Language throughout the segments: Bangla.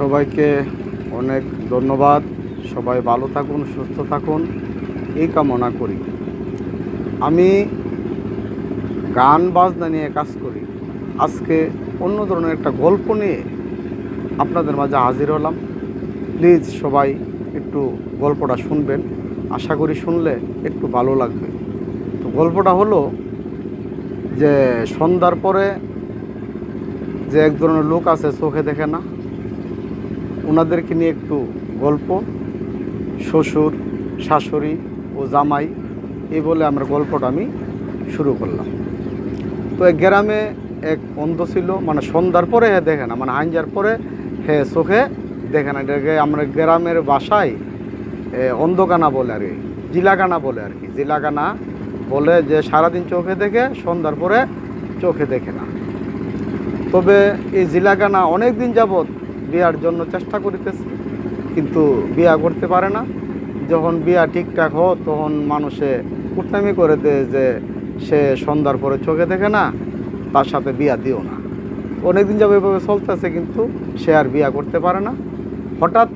সবাইকে অনেক ধন্যবাদ। সবাই ভালো থাকুন, সুস্থ থাকুন। এই কামনা করি। আমি গান, বাজনা নিয়ে কাজ করি। আজকে অন্য ধরনের একটা গল্প নিয়ে আপনাদের মাঝে হাজির হলাম। প্লিজ সবাই একটু গল্পটা শুনবেন। আশা করি শুনলে একটু ভালো লাগবে। তো গল্পটা হলো যে সন্ধ্যার পরে যে এক ধরনের লোক আছে, চোখে দেখে না ওনাদেরকে নিয়ে একটু গল্প, শ্বশুর, শাশুড়ি ও জামাই, এই বলে আমরা গল্পটা আমি শুরু করলাম। তো এক গ্রামে এক অন্ধ ছিল মানে সন্ধ্যার পরে হ্যাঁ দেখে না মানে আইনজার পরে হে চোখে দেখে না, এটাকে আমরা গ্রামের বাসায় অন্ধকানা বলে আর কি, জিলাকানা বলে আর কি। জিলাকানা বলে যে সারাদিন চোখে দেখে, সন্ধ্যার পরে চোখে দেখে না। তবে এই জিলাকানা অনেক দিন যাবৎ বিয়ার জন্য চেষ্টা করিতেছে, কিন্তু বিয়া করতে পারে না। যখন বিয়া ঠিকঠাক হোক তখন মানুষে কুটনামি করে দেয় যে সে সন্ধ্যার পরে চোখে দেখে না, তার সাথে বিয়া দিও না। অনেকদিন যাবে এভাবে চলতেছে, কিন্তু সে আর বিয়া করতে পারে না। হঠাৎ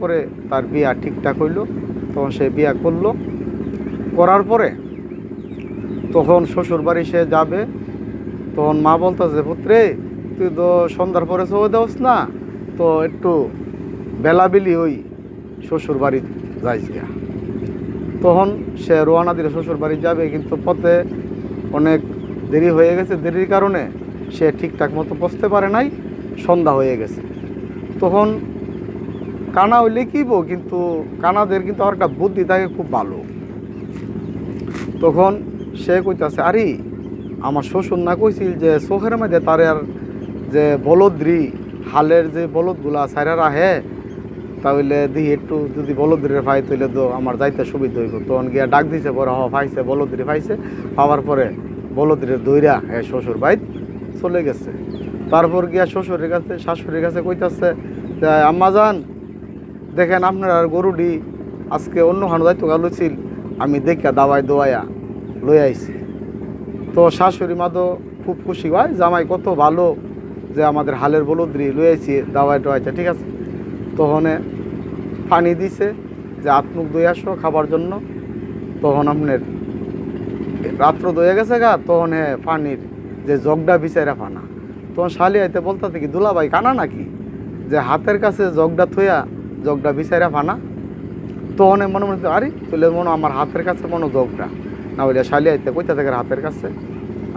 করে তার বিয়া ঠিকঠাক হইল, তখন সে বিয়া করল। করার পরে তখন শ্বশুর বাড়ি সে যাবে, তখন মা বলতেছে, পুত্রে, তুই তো সন্ধ্যার পরে চোখে দেওস না তো একটু বেলাবেলি ওই শ্বশুর বাড়ি যাইস গিয়া। তখন সে রোয়ানা দিলে শ্বশুর বাড়ি যাবে, কিন্তু পথে অনেক দেরি হয়ে গেছে। দেরির কারণে সে ঠিকঠাক মতো বসতে পারে নাই, সন্ধ্যা হয়ে গেছে। তখন কানা হইলে কিব কিন্তু কানাদের কিন্তু আর একটা বুদ্ধি থাকে খুব ভালো। তখন সে কইতাছে, আরে, আমার শ্বশুর না কইছিল যে চোখের মধ্যে তার আর যে বলদ্রি হালের যে বলদগুলা সাইরার আহে তাহলে দিই একটু যদি বলদ্রিরে পাই, তাহলে তো আমার যাইতে সুবিধা হইব। তখন গিয়া ডাক দিছে পরে হ পাইছে, বলদ্রি পাইছে, পাওয়ার পরে বলদ্রির দইরা হ্যাঁ শ্বশুর বাইত চলে গেছে। তারপর গিয়া শ্বশুরের কাছে, শাশুড়ির কাছে কইতাছে আম্মা যান, দেখেন আপনার গরুটি আজকে অন্য হানো দায়িত্ব গালুছিল আমি দেখা দাওয়াই দোয়াইয়া লই আইছি। তো শাশুড়ি মা তো খুব খুশি হয় জামাই কত ভালো যে আমাদের হালের বলদ্রি আইছি দাওয়াই টোয়াইছে ঠিক আছে? তখন পানি দিছে যে আত্মুখ দই আসো খাবার জন্য। তখন আপনার রাত্র দয়ে গেছে গা, তখন হে পানির যে জগটা বিচাইরা ফানা তখন শালি আইতে বলতে কি, দুলাভাই কানা নাকি? যে হাতের কাছে জগটা থইয়া জগটা বিচাইরা ফানা তখন মনে মনে আরে তুলে মনে আমার হাতের কাছে মনে হয় জগটা। না বলে শালি আইতে কইতে থাকে হাতের কাছে?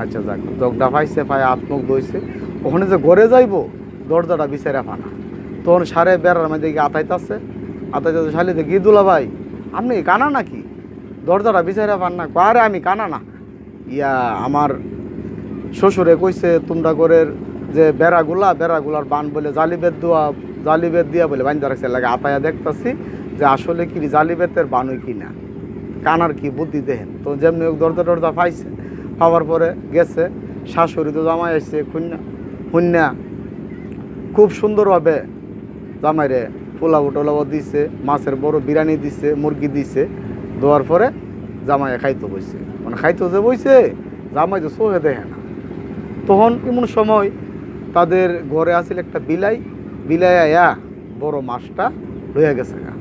আচ্ছা যাক জগডা পাইছে পায়ে আত্মুখ দইছে। ওখানে যে ঘরে যাইবো, দরজাটা বিচাইরা ফানা তখন সারে বেড়ার মধ্যে গিয়ে আতাইতাছে। আতাইতাছে শালিতে কি দুলা ভাই, আপনি কানা নাকি? দরজাটা বিচাইরা পান না। আরে, আমি কানা না। ইয়া আমার শ্বশুরে কইছে, তোমরা ঘরের যে বেড়াগুলা, বেড়াগুলার বান বলে জালিবেদ দেওয়া জালিবেদ দিয়া বলে বান্ধা রাখছে। লাগে আতায়া দেখতাছি যে আসলে কি জালিবেতের বানুই কি না। কানার কি বুদ্ধি দেখেন তো যেমনি দরজা টরজা পাইছে পাওয়ার পরে গেছে। শাশুড়ি তো জামাই আসছে খুন্যা খুন্যা খুব সুন্দরভাবে জামাইরে পোলাও টোলাও দিছে, মাছের বড় বিরিয়ানি দিছে, মুরগি দিছে। দেওয়ার পরে জামাইয়ে খাইতে বইছে। মানে খাইতে যে বইছে, জামাই তো চোখে দেখে না। তখন এমন সময় তাদের ঘরে আসিল একটা বিলাই। বিলাই আয়া বড় মাছটা লইয়া গেছে গা।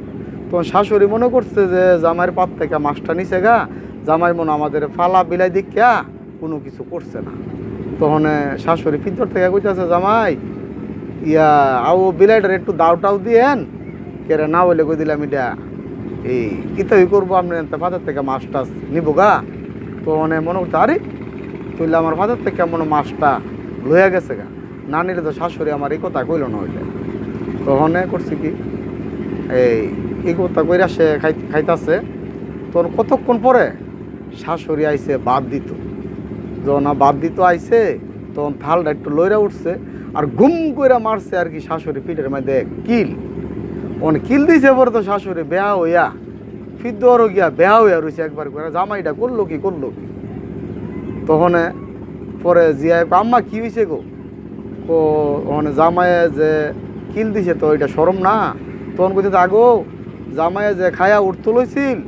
তখন শাশুড়ি মনে করছে যে, জামাইয়ের পাত থেকে মাছটা নিছে গা। জামাই মনে আমাদের ফালা বিলাই দিকা কোনো কিছু করছে না। তখন শাশুড়ি ভিতর থেকে কইতেছে, জামাই, ইয়া আও বিলাইটার একটু দাও টাও দিয়েন। কেরে না বলে কই দিলাম এটা? এই কিতাবি করব, আপনি ফাদার থেকে মাছ টাছ নিব গা? তো মানে মনে করতে আরে, তুইলে আমার ফাদার থেকে মনে মাছটা লইয়া গেছে গা? না নিলে তো শাশুড়ি আমার এই কথা কইল না হইলে। তখন করছি কি, এই এই কথা কইরা সে খাই, খাইতাছে। তখন কতক্ষণ পরে শাশুড়ি আইসে বাদ দিত। যখন বাদ দিত আইছে তখন থালটা একটু লইরা উঠছে আর গুম কইরা মারছে আর কি শাশুড়ি পিঠের মধ্যে কিল। ওন কিল দিছে পরে তো শাশুড়ি বেহা হইয়া। ফিদ্দ আরও গিয়া বেহা হইয়া রয়েছে একবার করে জামাইটা করল কি করল কি? তখন পরে কয়, আম্মা কি হয়েছে গো? ও ওখানে জামাইয়ে যে কিল দিছে তো এটা সরম না। তখন কইতে আগো জামাইয়ে যে খায়া উঠতে লইছিল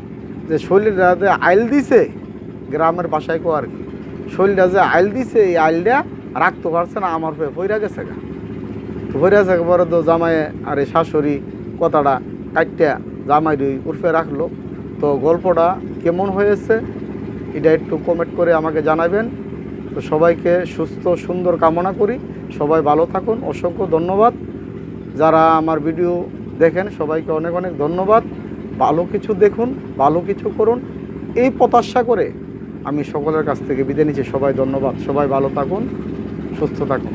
যে শরীরটা যে আইল দিছে গ্রামের বাসায় কো আর কি। শরীরটা যে আইল দিছে, এই আইলটা রাখতে পারছে না, আমার পেয়ে পইরা গেছে গা। তো হয়ে আছে একবারে তো জামাই আর এই শাশুড়ি কথাটা কাটটা জামাই দুই উর্ফে রাখল। তো গল্পটা কেমন হয়েছে, এটা একটু কমেন্ট করে আমাকে জানাবেন। তো সবাইকে সুস্থ, সুন্দর কামনা করি। সবাই ভালো থাকুন, অসংখ্য ধন্যবাদ। যারা আমার ভিডিও দেখেন, সবাইকে অনেক অনেক ধন্যবাদ। ভালো কিছু দেখুন, ভালো কিছু করুন। এই প্রত্যাশা করে আমি সকলের কাছ থেকে বিদায় নিচ্ছি। সবাই ধন্যবাদ। সবাই ভালো থাকুন সুস্থ থাকুন।